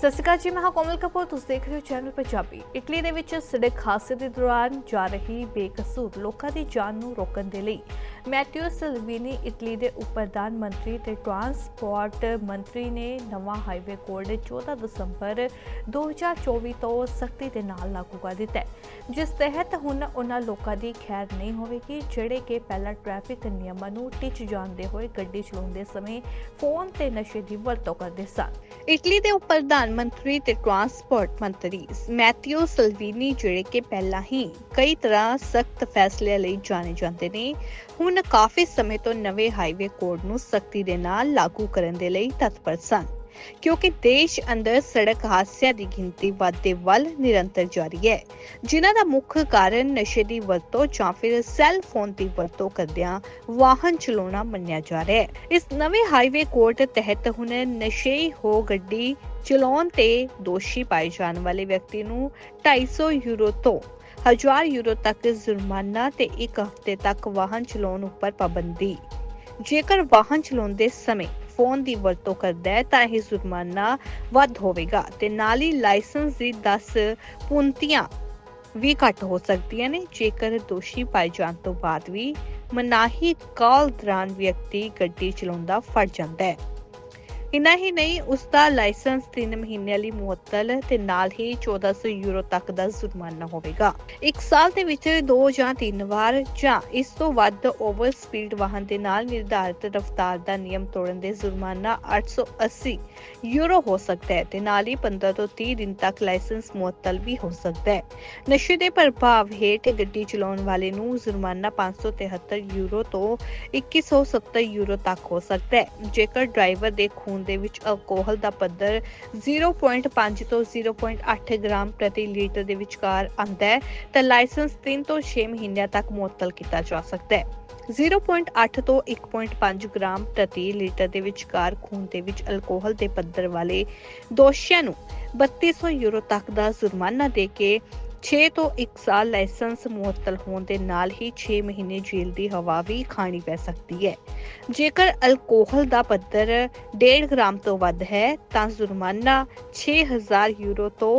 ਸਤਿ ਸ਼੍ਰੀ ਅਕਾਲ ਜੀ, ਮੈਂ ਹਾਂ ਕੋਮਲ ਕਪੂਰ, ਤੁਸੀਂ ਦੇਖ ਰਹੇ ਹੋ ਚੈਨਲ ਪੰਜਾਬੀ ਇਟਲੀ ਦੇ ਵਿੱਚ ਸੜਕ ਹਾਦਸੇ ਦੇ ਦੌਰਾਨ ਜਾ ਰਹੀ ਬੇਕਸੂਰ ਲੋਕਾਂ ਦੀ ਜਾਨ ਨੂੰ ਰੋਕਣ ਦੇ ਲਈ ਮੈਥਿਓ ਸਲਵੀਨੀ ਇਟਲੀ ਦੇ ਉਪ ਪ੍ਰਧਾਨ ਮੰਤਰੀ ਤੇ ਟਰਾਂਸਪੋਰਟ ਮੰਤਰੀ ਨੇ ਨਵਾਂ ਹਾਈਵੇ ਕੋਡ 14 ਦਸੰਬਰ 2024 ਤੋਂ ਸਖਤੀ ਦੇ ਨਾਲ ਲਾਗੂ ਕਰ ਦਿੱਤਾ ਜਿਸ ਤਹਿਤ ਹੁਣ ਉਹਨਾਂ ਲੋਕਾਂ ਦੀ ਖੈਰ ਨਹੀਂ ਹੋਵੇਗੀ, ਜਿਹੜੇ ਕਿ ਪਹਿਲਾਂ ਟ੍ਰੈਫਿਕ ਨਿਯਮਾਂ ਨੂੰ ਟਿੱਚ ਜਾਂਦੇ ਹੋਏ ਗੱਡੀ ਚਲਾਉਂਦੇ ਸਮੇਂ ਫੋਨ ਤੇ ਨਸ਼ੇ ਦੀ ਵਰਤੋਂ ਕਰਦੇ ਸਨ। ਇਟਲੀ ਦੇ ਉਪ ਪ੍ਰਧਾਨ ਮੰਤਰੀ ਤੇ ਟਰਾਂਸਪੋਰਟ ਮੰਤਰੀ ਮੈਥਿਓ ਸਲਵੀਨੀ, ਜਿਹੜੇ ਕਿ ਪਹਿਲਾਂ ਹੀ ਕਈ ਤਰ੍ਹਾਂ ਸਖਤ ਫੈਸਲਿਆਂ ਲਈ ਜਾਣੇ ਜਾਂਦੇ ਨੇ, ਹੁਣ ਕਾਫੀ ਸਮੇਂ ਤੋਂ ਨਵੇਂ ਹਾਈਵੇ ਕੋਡ ਨੂੰ ਸਖਤੀ ਦੇ ਨਾਲ ਲਾਗੂ ਕਰਨ ਦੇ ਲਈ ਤਤਪਰ ਸਨ। ਕਿਉਂਕਿ ਦੇਸ਼ ਅੰਦਰ ਸੜਕ ਹਾਦਸਿਆਂ ਦੀ ਗਿਣਤੀ ਵਾਧੇ ਵੱਲ ਨਿਰੰਤਰ ਜਾਰੀ ਹੈ, ਜਿਨ੍ਹਾਂ ਦਾ ਮੁੱਖ ਕਾਰਨ ਨਸ਼ੇ ਦੀ ਵਰਤੋਂ ਜਾਂ ਫਿਰ ਸੈੱਲ ਫੋਨ ਦੀ ਵਰਤੋਂ ਕਰਦਿਆਂ ਵਾਹਨ ਚਲਾਉਣਾ ਮੰਨਿਆ ਜਾ ਰਿਹਾ ਹੈ। ਇਸ ਨਵੇਂ ਹਾਈਵੇ ਕੋਡ ਤਹਿਤ ਹੁਣ ਨਸ਼ੇ ਹੋ ਗੱਡੀ ਚਲਾਉਣ ਤੇ ਦੋਸ਼ੀ ਪਾਏ ਜਾਣ ਵਾਲੇ ਵਿਅਕਤੀ ਨੂੰ 250 ਯੂਰੋ ਤੋਂ 1000 ਯੂਰੋ ਤੱਕ ਜੁਰਮਾਨਾ ਤੇ ਇੱਕ ਹਫ਼ਤੇ ਤੱਕ ਵਾਹਨ ਚਲਾਉਣ ਉੱਪਰ ਪਾਬੰਦੀ। ਜੇਕਰ ਵਾਹਨ ਚਲਾਉਂਦੇ ਸਮੇਂ ਫੋਨ ਦੀ ਵਰਤੋਂ ਕਰਦਾ ਹੈ, ਤਾਂ ਇਹ ਜੁਰਮਾਨਾ ਵੱਧ ਹੋਵੇਗਾ। ਤੇ ਨਾਲ ਹੀ ਲਾਇਸੈਂਸ ਦੀ 10 ਪੁੰਤੀਆਂ ਵੀ ਘੱਟ ਹੋ ਸਕਦੀਆਂ ਨੇ, ਜੇਕਰ ਦੋਸ਼ੀ ਪਾਏ ਜਾਣ ਤੋਂ ਬਾਅਦ ਵੀ ਮਨਾਹੀ ਕਾਲ ਦੌਰਾਨ ਵਿਅਕਤੀ ਗੱਡੀ ਚਲਾਉਂਦਾ ਫੜ ਜਾਂਦਾ ਹੈ। ਇਨਾ ਹੀ ਨਹੀਂ, ਉਸ ਦਾ ਲਾਇਸੈਂਸ 3 ਮਹੀਨਿਆਂ ਲਈ ਮੁਅੱਤਲ ਤੇ ਨਾਲ ਹੀ 1400 ਯੂਰੋ ਤੱਕ ਦਾ ਜੁਰਮਾਨਾ ਹੋਵੇਗਾ। ਇੱਕ ਸਾਲ ਦੇ ਵਿੱਚ ਦੋ ਜਾਂ ਤਿੰਨ ਵਾਰ ਜਾਂ ਇਸ ਤੋਂ ਵੱਧ ਓਵਰ ਸਪੀਡ ਵਾਹਨ ਦੇ ਨਾਲ ਨਿਰਧਾਰਿਤ ਰਫ਼ਤਾਰ ਦਾ ਨਿਯਮ ਤੋੜਨ ਦੇ ਜੁਰਮਾਨਾ 880 ਯੂਰੋ ਹੋ ਸਕਦਾ ਹੈ ਤੇ ਨਾਲ ਹੀ 15 ਤੋਂ 30 ਦਿਨ ਤੱਕ ਲਾਇਸੈਂਸ ਮੁਅੱਤਲ ਵੀ ਹੋ ਸਕਦਾ ਹੈ। ਨਸ਼ੇ ਦੇ ਪ੍ਰਭਾਵ ਹੇਠ ਗੱਡੀ ਚਲਾਉਣ ਵਾਲੇ ਨੂੰ ਜੁਰਮਾਨਾ 573 ਯੂਰੋ ਤੋਂ 2170 ਯੂਰੋ ਤੱਕ ਹੋ ਸਕਦਾ ਹੈ। ਜੇਕਰ ਡਰਾਈਵਰ ਦੇ ਖੂਨ ਦੇ ਵਿੱਚ ਅਲਕੋਹਲ ਦਾ ਪੱਧਰ 0.5 ਤੋਂ 0.8 ਗ੍ਰਾਮ ਪ੍ਰਤੀ ਲੀਟਰ ਦੇ ਵਿਚਕਾਰ ਆਂਦਾ ਹੈ, ਤਾਂ ਲਾਇਸੈਂਸ 3 ਤੋਂ 6 ਮਹੀਨਿਆਂ ਤੱਕ ਮੁਅੱਤਲ ਕੀਤਾ ਜਾ ਸਕਦਾ ਹੈ। 0.8 ਤੋਂ 1.5 ਗ੍ਰਾਮ ਪ੍ਰਤੀ ਲੀਟਰ ਦੇ ਵਿਚਕਾਰ ਖੂਨ ਦੇ ਵਿੱਚ ਅਲਕੋਹਲ ਦੇ ਪੱਧਰ ਵਾਲੇ ਦੋਸ਼ੀਆਂ ਨੂੰ 3200 ਯੂਰੋ ਤੱਕ ਦਾ ਜੁਰਮਾਨਾ ਦੇ ਕੇ 6 ਤੋਂ 1 ਸਾਲ ਲਾਇਸੈਂਸ ਮੁਅੱਤਲ ਹੋਣ ਦੇ ਨਾਲ ਹੀ 6 ਮਹੀਨੇ ਜੇਲ੍ਹ ਦੀ ਹਵਾ ਵੀ ਖਾਣੀ ਪੈ ਸਕਦੀ ਹੈ। ਜੇਕਰ ਅਲਕੋਹਲ ਦਾ ਪੱਧਰ 1.5 ਗ੍ਰਾਮ ਤੋਂ ਵੱਧ ਹੈ, ਤਾਂ ਜੁਰਮਾਨਾ 6000 ਯੂਰੋ ਤੋਂ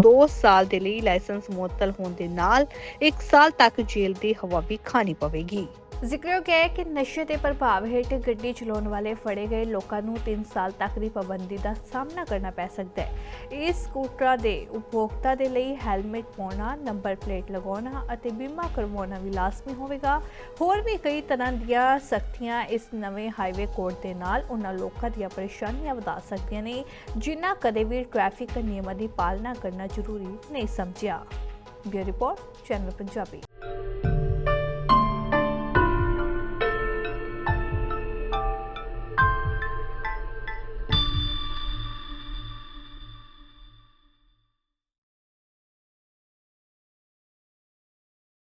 2 ਸਾਲ ਦੇ ਲਈ ਲਾਇਸੈਂਸ ਮੁਅੱਤਲ ਹੋਣ ਦੇ ਨਾਲ 1 ਸਾਲ ਤੱਕ ਜੇਲ੍ਹ ਦੀ ਹਵਾ ਵੀ ਖਾਣੀ ਪਵੇਗੀ। ਜ਼ਿਕਰਯੋਗ ਹੈ ਕਿ ਨਸ਼ੇ ਦੇ ਪ੍ਰਭਾਵ ਹੇਠ ਗੱਡੀ ਚਲਾਉਣ ਵਾਲੇ ਫੜੇ ਗਏ ਲੋਕਾਂ ਨੂੰ 3 ਸਾਲ ਤੱਕ ਦੀ ਪਾਬੰਦੀ ਦਾ ਸਾਹਮਣਾ ਕਰਨਾ ਪੈ ਸਕਦਾ ਹੈ। ਇਸ ਸਕੂਟਰਾਂ ਦੇ ਉਪਭੋਗਤਾ ਦੇ ਲਈ ਹੈਲਮਟ ਪਾਉਣਾ, ਨੰਬਰ ਪਲੇਟ ਲਗਾਉਣਾ ਅਤੇ ਬੀਮਾ ਕਰਵਾਉਣਾ ਵੀ ਲਾਜ਼ਮੀ ਹੋਵੇਗਾ। ਹੋਰ ਵੀ ਕਈ ਤਰ੍ਹਾਂ ਦੀਆਂ ਸਖਤੀਆਂ ਇਸ ਨਵੇਂ ਹਾਈਵੇ ਕੋਡ ਦੇ ਨਾਲ ਉਹਨਾਂ ਲੋਕਾਂ ਦੀਆਂ ਪਰੇਸ਼ਾਨੀਆਂ ਵਧਾ ਸਕਦੀਆਂ ਨੇ, ਜਿਨ੍ਹਾਂ ਕਦੇ ਵੀ ਟ੍ਰੈਫਿਕ ਨਿਯਮਾਂ ਦੀ ਪਾਲਣਾ ਕਰਨਾ ਜ਼ਰੂਰੀ ਨਹੀਂ ਸਮਝਿਆ। Bureau report, channel Punjabi.